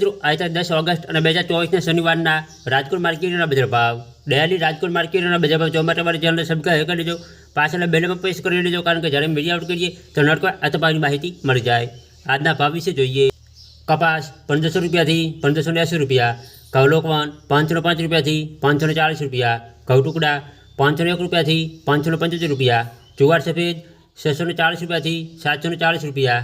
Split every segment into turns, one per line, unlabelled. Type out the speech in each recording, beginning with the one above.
મિત્રો આજે દસ ઓગસ્ટ અને બે હજાર ચોવીસના શનિવારના રાજકોટ માર્કેટના બજાર ભાવ ડેલી રાજકોટ માર્કેટના બજાર ભાવ જોવા માટે મારી ચેનલને સબસ્ક્રાઈબ કરી લેજો પાછળ બેલમાં પ્રેસ કરી લેજો કારણ કે જ્યારે મીડિયા આઉટ કરીએ તો નડકો આ તમારી માહિતી મળી જાય આજના ભાવ વિશે જોઈએ કપાસ પંદરસો રૂપિયાથી પંદરસો ને એંસી રૂપિયા ઘઉં લોકવાન પાંચસો ને પાંચ રૂપિયાથી પાંચસો ને ચાળીસ રૂપિયા ઘઉં ટુકડા પાંચસો ને એક રૂપિયાથી પાંચસો ને પંચોતેર રૂપિયા જુવાર સફેદ છસો ને ચાળીસ રૂપિયાથી સાતસો ને ચાળીસ રૂપિયા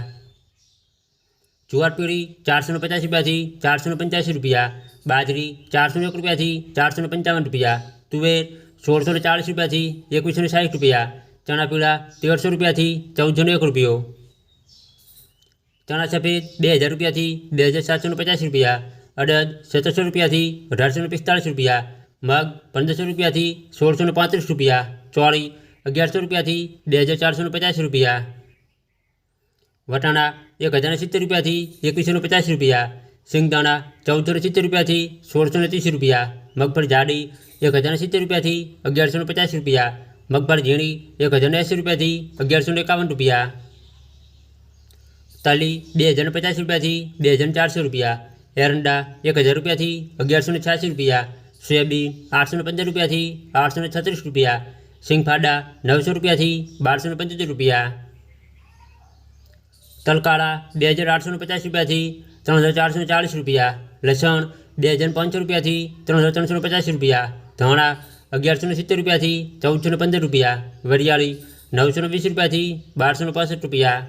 જુવાર પીળી ચારસો ને પચાસ રૂપિયાથી ચારસો ને પંચ્યાસી રૂપિયા બાજરી ચારસો ને એક રૂપિયાથી ચારસો ને પંચાવન રૂપિયા તુવેર સોળસો ને ચાળીસ રૂપિયાથી એકવીસો ને સાઠ રૂપિયા ચણા પીળા તેરસો રૂપિયાથી ચૌદસો ને એક રૂપિયો ચણા સફેદ બે હજાર રૂપિયાથી બે હજાર સાતસો ને પચાસ રૂપિયા અડદ સત્તરસો રૂપિયાથી અઢારસો ને પિસ્તાળીસ રૂપિયા મગ પંદરસો રૂપિયાથી સોળસો ને પાંત્રીસ રૂપિયા ચોળી અગિયારસો રૂપિયાથી બે હજાર ચારસો ને પચાસ રૂપિયા વટાણા એક હજાર સિત્તેર રૂપિયાથી એકવીસો ને પચાસ રૂપિયા સિંગદાણા ચૌદસો ને સિત્તેર રૂપિયાથી સોળસો ને ત્રીસ રૂપિયા મગફળી જાડી એક હજાર સિત્તેર રૂપિયાથી અગિયારસો ને પચાસ રૂપિયા મગફળી ઝીણી એક હજાર એંસી રૂપિયાથી અગિયારસો ને એકાવન રૂપિયા તલી બે હજાર ને પચાસ રૂપિયાથી બે હજાર ચારસો રૂપિયા એરંડા એક હજાર રૂપિયાથી અગિયારસો ને છ્યાસી રૂપિયા સોયાબીન આઠસો ને પંદર રૂપિયાથી આઠસો ને છત્રીસ રૂપિયા સિંગફાડા નવસો રૂપિયાથી બારસો ને પંચોતેર રૂપિયા તલકાળા બે હજાર આઠસો ને પચાસ રૂપિયાથી ત્રણ હજાર ચારસો ને ચાળીસ રૂપિયા લસણ બે હજાર પાંચસો રૂપિયાથી ત્રણ હજાર ત્રણસો ને પચાસ રૂપિયા ધાણા અગિયારસો ને સિત્તેર રૂપિયાથી ચૌદસો ને પંદર રૂપિયા વરિયાળી નવસો ને વીસ રૂપિયાથી બારસો ને પાસઠ રૂપિયા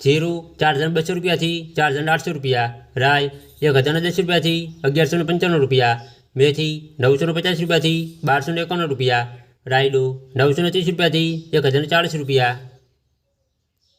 જીરું ચાર હજાર બસો રૂપિયાથી ચાર હજાર આઠસો રૂપિયા રાય એક હજાર ને દસ રૂપિયાથી અગિયારસો ને પંચાણું રૂપિયા મેથી નવસો ને પચાસ રૂપિયાથી બારસો ને એકાણું રૂપિયા રાયડું નવસો ને ત્રીસ રૂપિયાથી એક હજાર ને ચાળીસ રૂપિયા